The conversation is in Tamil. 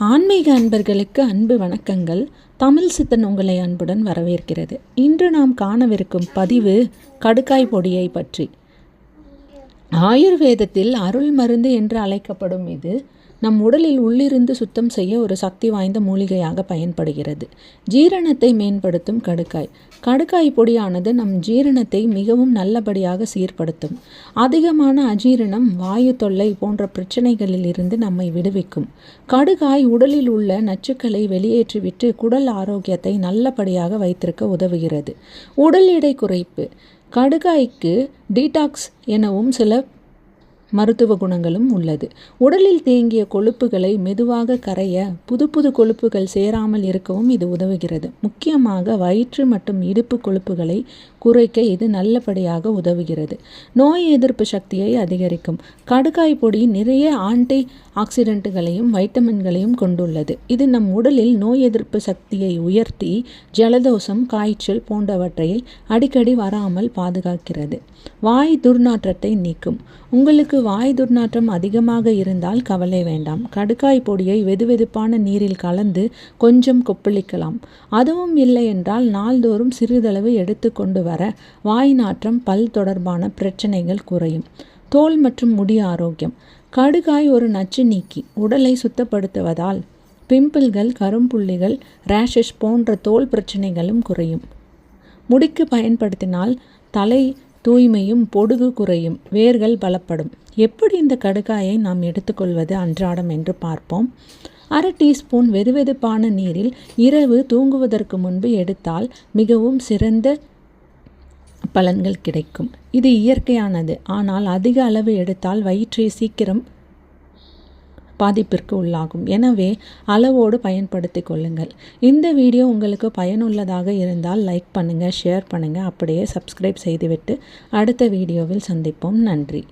ஆன்மீக அன்பர்களுக்கு அன்பு வணக்கங்கள். தமிழ் சித்தன் உங்களை அன்புடன் வரவேற்கிறது. இன்று நாம் காணவிருக்கும் பதிவு கடுக்காய் பொடியை பற்றி. ஆயுர்வேதத்தில் அருள் மருந்து என்று அழைக்கப்படும் இது நம் உடலில் உள்ளிருந்து சுத்தம் செய்ய ஒரு சக்தி வாய்ந்த மூலிகையாக பயன்படுகிறது. ஜீரணத்தை மேம்படுத்தும் கடுக்காய் கடுக்காய் பொடியானது நம் ஜீரணத்தை மிகவும் நல்லபடியாக சீர்படுத்தும். அதிகமான அஜீரணம் வாயு தொல்லை போன்ற பிரச்சனைகளில் இருந்து நம்மை விடுவிக்கும். கடுகாய் உடலில் உள்ள நச்சுக்களை வெளியேற்றிவிட்டு குடல் ஆரோக்கியத்தை நல்லபடியாக வைத்திருக்க உதவுகிறது. உடல் எடை குறைப்பு. கடுகாய்க்கு டீடாக்ஸ் எனவும் சில மருத்துவ குணங்களும் உள்ளது. உடலில் தேங்கிய கொழுப்புகளை மெதுவாக கரைய புது புது கொழுப்புகள் சேராமல் இருக்கவும் இது உதவுகிறது. முக்கியமாக வயிற்று மற்றும் இடுப்பு கொழுப்புகளை குறைக்க இது நல்லபடியாக உதவுகிறது. நோய் எதிர்ப்பு சக்தியை அதிகரிக்கும். கடுக்காய் பொடி நிறைய ஆன்டி ஆக்சிடென்ட்டுகளையும் வைட்டமின்களையும் கொண்டுள்ளது. இது நம் உடலில் நோய் எதிர்ப்பு சக்தியை உயர்த்தி ஜலதோஷம் காய்ச்சல் போன்றவற்றை அடிக்கடி வராமல் பாதுகாக்கிறது. வாய் துர்நாற்றத்தை நீக்கும். உங்களுக்கு வாய் துர்நாற்றம் அதிகமாக இருந்தால் கவலை வேண்டாம். கடுக்காய் பொடியை வெதுவெதுப்பான நீரில் கலந்து கொஞ்சம் கொப்பளிக்கலாம். அதுவும் இல்லை என்றால் நாள்தோறும் சிறிதளவு எடுத்து கொண்டு வர வாய் நாற்றம் பல் தொடர்பான பிரச்சனைகள் குறையும். தோல் மற்றும் முடி ஆரோக்கியம். கடுகாய் ஒரு நச்சு நீக்கி உடலை சுத்தப்படுத்துவதால் பிம்பிள்கள் கரும்புள்ளிகள் ரேஷஸ் போன்ற தோல் பிரச்சனைகளும் குறையும். முடிக்கு பயன்படுத்தினால் தலை தூய்மையும் பொடுகு குறையும் வேர்கள் பலப்படும். எப்படி இந்த கடுக்காயை நாம் எடுத்துக்கொள்வது அன்றாடம் என்று பார்ப்போம். அரை டீஸ்பூன் வெதுவெதுப்பான நீரில் இரவு தூங்குவதற்கு முன்பு எடுத்தால் மிகவும் சிறந்த பலன்கள் கிடைக்கும். இது இயற்கையானது. ஆனால் அதிக அளவு எடுத்தால் வயிற்றை சீக்கிரம் பாதிப்பிற்கு உள்ளாகும். எனவே அளவோடு பயன்படுத்தி கொள்ளுங்கள். இந்த வீடியோ உங்களுக்கு பயனுள்ளதாக இருந்தால் லைக் பண்ணுங்கள் ஷேர் பண்ணுங்கள் அப்படியே சப்ஸ்கிரைப் செய்துவிட்டு அடுத்த வீடியோவில் சந்திப்போம். நன்றி.